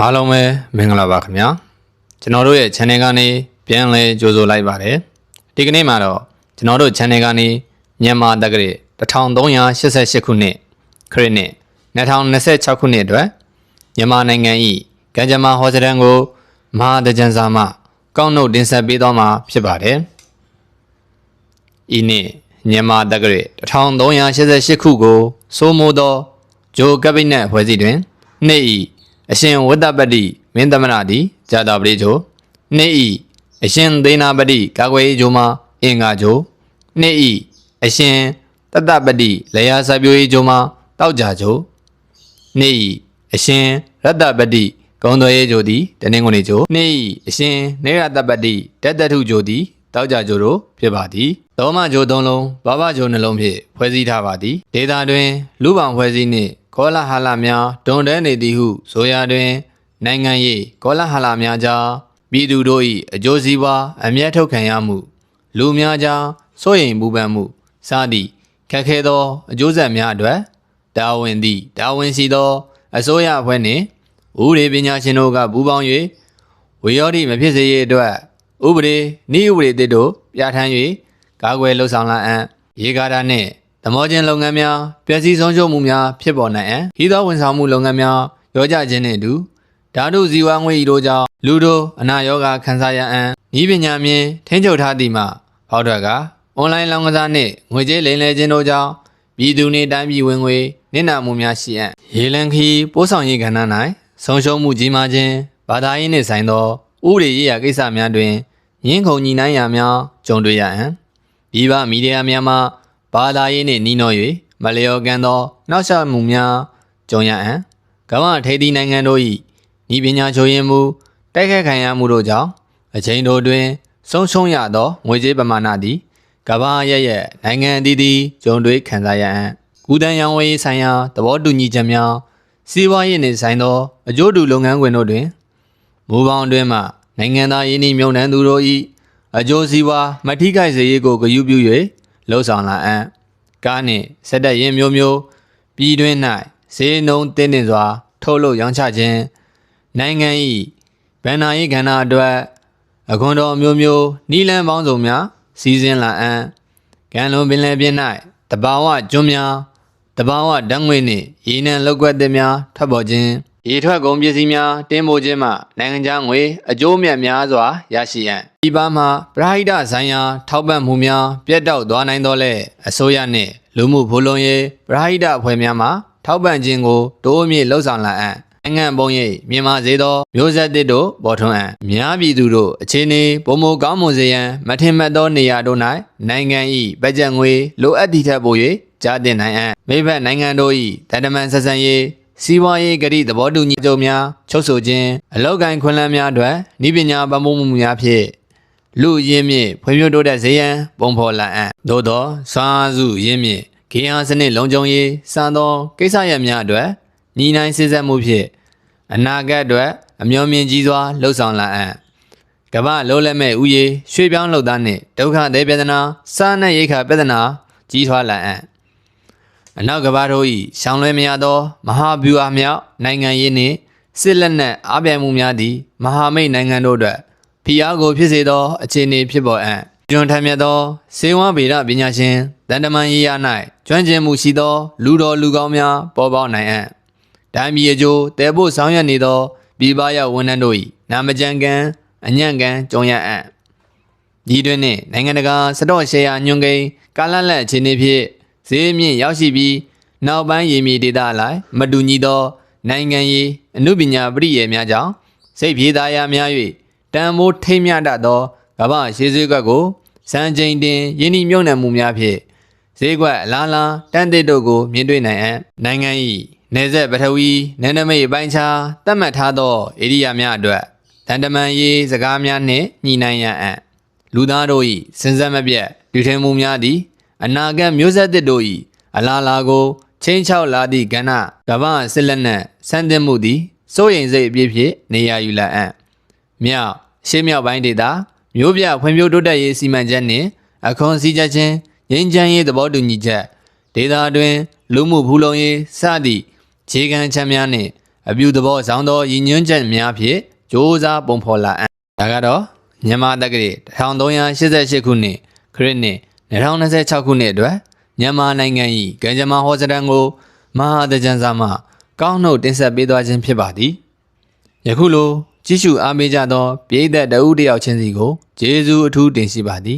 အားလုံးပဲမင်္ဂလာပါခင်ဗျာကျွန်တော်တို့ရဲ့ channel ကနေပြန်လဲကြိုဆိုလိုက်ပါတယ်ဒီကနေ့မှာတော့ကျွန်တော်တို့ channel ကနေမြန်မာတက္ကရာ1388ခုနှစ်ခရစ်နှစ်2026ခုနှစ်အတွက်မြန်မာနိုင်ငံ၏ကံကြမ္မာဟောစတန်ကိုမဟာတကြံစာမှ ကောက်နှုတ်တင်ဆက်ပေးသွားမှာဖြစ်ပါတယ်ဤနေ့မြန်မာတက္ကရာ1388ခုကိုစိုးမိုးသောဂျိုကပိနက်ဖွဲ့စည်းတွင်နေ့ဤ အရှင်ဝတ္တပတိမင်းသမရသည်ဇာတာပတိဂျိုနေ့ဤအရှင်သေနာပတိကာကွယ်ရေးဂျိုမှာအင်္ဂါဂျိုနေ့ဤအရှင်တတ္တပတိလေယာစာပြိုရေးဂျိုမှာတောက်ကြဂျိုနေ့ဤအရှင်ရတ္တပတိဂုံတော်ရေးဂျိုသည်တနင်္ဂနွေဂျိုနေ့ဤအရှင်နေရတပတိတတ္တထုဂျိုသည်တောက်ကြဂျိုတို့ဖြစ်ပါသည်သောမဂျိုသုံးလုံးဘာဘဂျိုနှလုံးဖြင့်ဖွဲ့စည်းထားပါသည်ဒေတာတွင်လူပောင်ဖွဲ့စည်းနှင့် ကောလာဟလများဒွန်တဲနေသည်ဟုဆိုရာတွင် နိုင်ငံရေးကောလာဟလများကြားပြည်သူတို့၏အကျိုးစီးပွားအမျက်ထုတ်ခံရမှု လူများကြားစိုးရိမ်ပူပန်မှုစသည့်ခက်ခဲသောအကျိုးဆက်များအတွက်တာဝန်သည့်တာဝန်ရှိသော အစိုးရအဖွဲ့နှင့်ဥပဒေပညာရှင်တို့ကပူးပေါင်း၍ဝေယောတိမဖြစ်စေရအတွက်ဥပဒေနည်းဥပဒေသစ်တို့ပြဋ္ဌာန်း၍ကာကွယ်လှုပ်ဆောင်လာအံ့ရေကားတာနှင့် သမောကျင်းလုပ်ငန်းများပျက်စီးဆုံးရှုံးမှုများဖြစ်ပေါ်နိုင်အံ့ဤသောဝန်ဆောင်မှုလုပ်ငန်းများရောကြခြင်းနှင့်အတူဓာတုဇီဝငွေဤတို့ကြောင့်လူတို့အနာရောဂါခံစားရအံ့ဤပညာမြင်ထင်းချုပ်ထားသည်မှာဟောတော့ကအွန်လိုင်းလောင်းကစားနှင့်ငွေကြေးလိမ်လည်ခြင်းတို့ကြောင့်ပြည်သူနှင့်တိုင်းပြည်ဝင်ငွေနစ်နာမှုများရှိအံ့ရေလံခီပိုးဆောင်ရေးကဏ္ဍ၌ဆုံးရှုံးမှုကြီးမားခြင်းဘာသာရေးနှင့်ဆိုင်သောဥပဒေရေးရာကိစ္စများတွင်ရင်းခုန်ညီနိုင်ရာများကြုံတွေ့ရအံ့ပြည်ပမီဒီယာများမှ ဘာသာရေးနှင့်နှီးနှော၍မလျော်ကန်သောနှောက်ယှက်မှုများကြုံရအံ့ကမ္ဘာထိပ်သီးနိုင်ငံတို့၏ဤပညာချိုးယဉ်မှုတိုက်ခတ်ခံရမှုတို့ကြောင့်အချိန်တို့တွင် ဆုံးရှုံးရသောငွေကြေးပမာဏသည်ကမ္ဘာရဲ့ရဲ့နိုင်ငံအသီးသီးဂျုံတွေခံစားရအံ့ကုသရောင်းဝယ်ရေးဆိုင်ရာသဘောတူညီချက်များစီးပွားရေးနှင့်ဆိုင်သောအကျိုးတူလုပ်ငန်းခွင်တို့တွင်မူပေါင်းအတွင်းမှနိုင်ငံသားရင်းနှီးမြှုပ်နှံသူတို့၏အကျိုးစီးပွားမထိခိုက်စေရေးကိုဂရုပြု၍ လှုံ့ဆော်လာအံ့ကားနှင့်စက်တက်ရင်မျိုးမျိုးပြည်တွင်း၌ဈေးနှုန်းတင်းတင်းစွာ ထုတ်လုပ်ရောင်းချခြင်းနိုင်ငံ၏ဗန္နာရေးကဏ္ဍအတွက်အခွန်တော်အမျိုးမျိုးနီလန်းပေါင်းစုံများစီစဉ်လာအံ့ကံလုံးပင်လယ်ပြင်၌တဘာဝကျွန်းများတဘာဝဓာတ်ငွေနှင့်ရေနံလောက်ကွက်သစ်များထွက်ပေါ်ခြင်း ရေထွက်ကုန်ပစ္စည်းများတင်ပို့ခြင်းမှနိုင်ငံခြားငွေအကျိုးအမြတ်များစွာရရှိရန်ဒီပါမှာပရာဟိတဆိုင်ရာထောက်ပံ့မှုများပြတ်တောက်သွားနိုင်တော့လဲအစိုးရနှင့်လူမှုဖူလုံရေးပရာဟိတအဖွဲ့များမှထောက်ပံ့ခြင်းကိုတိုးမြင့်လှုံ့ဆော်လာအံ့နိုင်ငံပုံရိပ်မြန်မာစေသောမျိုးဆက်တစ်တို့ပေါ်ထွန်းအံ့များပြည်သူတို့အခြေအနေပုံမကောင်းမွန်စေရန်မထင်မှတ်သောနေရာတို့၌နိုင်ငံ၏ဗကြက်ငွေလိုအပ်သည့်ထက်ပို၍ကြားတင်နိုင်အံ့မိဘနိုင်ငံတို့၏တန်တမန်ဆက်ဆံရေး စီးပွားရေးဂရိသဘောတူညီချက်များချုပ်ဆိုခြင်းအလောက်ကိုင်းခွင့်လန်းများအတွက်ဤပညာပံ့ပိုးမှုများဖြင့်လူရင်းမြင့်ဖွံ့ဖြိုးတိုးတက်စေရန်ပုံဖော်လာအံ့သို့သောစွမ်းစုရင်းမြင့်ခေအားစနစ်လုံခြုံရေးစံသောကိစ္စရပ်များအတွက်ညီနိုင်စစ်ဆက်မှုဖြင့်အနာဂတ်အတွက်အမျှော်မြင်ကြီးစွာလှုပ်ဆောင်လာအံ့ကမ္ဘာလုံးလက်မဲ့ဥယေရွှေပြောင်းလှုပ်သားနှင့်ဒုက္ခသေးပြဒနာစာနဲ့ရိခါပြဒနာကြီးထွားလာအံ့ အနောက်ကမ္ဘာတို့၏ရှောင်းလွဲမရသော မဟာဗျူဟာမြောက်နိုင်ငံရေးနှင့်စစ်လက်နက်အားပြိုင်မှုများသည်မဟာမိတ်နိုင်ငံတို့အတွက်ဖိအားကိုဖြစ်စေသောအခြေအနေဖြစ်ပေါ်အံ့ကျွန်းထမ်းမြတ်သောစေဝါဗေဒပညာရှင်တန်တမန်ရေးရ၌ကျွမ်းကျင်မှုရှိသော လူတော်လူကောင်းများပေါ်ပေါက်နိုင်အံ့တိုင်းပြည်အကျိုးတဲဖို့ဆောင်ရွက်နေသောပြည်ပရောက်ဝန်ထမ်းတို့၏နာမကြံကံအညံ့ကံကြုံရအံ့ဒီတွင်နှင့်နိုင်ငံတကာစတော့ရှယ်ယာညွန်ကိန်းကာလလက်အခြေအနေဖြင့် ဈေးမြင့်ရောက်ရှိပြီးနောက်ပိုင်းရည်မြေဒေသအလိုက်မတူညီသော နိုင်ငံရေးအမှုပညာပရိယေများကြောင့်စိတ်ပြေသားရာများ၍တန်မိုးထိမ့်မြတတ်သောကမ္ဘာရှေးစည်းကွက်ကိုစံချိန်တင်ယင်းဤမြုံနယ်မှုများဖြင့်ဈေးကွက်အလားလားတန်တစ်တို့ကိုမြင်တွေ့နိုင်အံ့နိုင်ငံ၏နေဆက်ပထဝီနယ်နိမိတ်အပိုင်းခြားသတ်မှတ်ထားသောဧရိယာများအတွက်တန်တမန်ရေးစကားများနှင့်ညှိနှိုင်းရန်အံ့လူသားတို့၏စဉ်ဆက်မပြတ်လူထင်မှုများသည် အနာဂတ်မျိုးဆက်သစ်တို့၏အလားလာကိုချင်းချောက်လာသည့်ကဏ္ဍကမ္ဘာစစ်လက်နက်ဆန်းသစ်မှုသည်စိုးရိမ်စိတ်အပြည့်ဖြင့်နေရာယူလာအံ့မြောက်ရှေးမြောက်ပိုင်းဒေသမျိုးပြဖွံ့ဖြိုးတိုးတက်ရေးစီမံချက်နှင့်အခွန်စည်းချက်ချင်းငြိမ်းချမ်းရေးသဘောတူညီချက်ဒေသတွင်လူမှုဖူလုံရေးစသည့်ခြေခံချက်များနှင့်အပြုသဘောဆောင်သောရည်ညွှန်းချက်များဖြင့်စ조사ပုံဖော်လာအံ့ဒါကတော့မြန်မာတက္ကရာ1388ခုနှစ်ခရစ်နှစ် 2026ခုနှစ်အတွက်မြန်မာနိုင်ငံ၏ကံကြမ္မာဟောစတန်ကိုမဟာတကြံစာမှကောင်းနှုတ်တင်ဆက်ပေးသွားခြင်းဖြစ်ပါသည်ယခုလိုကြည့်ရှုအားပေးကြသောပြည်သက်တအုပ်တစ်ယောက်ချင်းစီကိုကျေးဇူးအထူးတင်ရှိပါသည်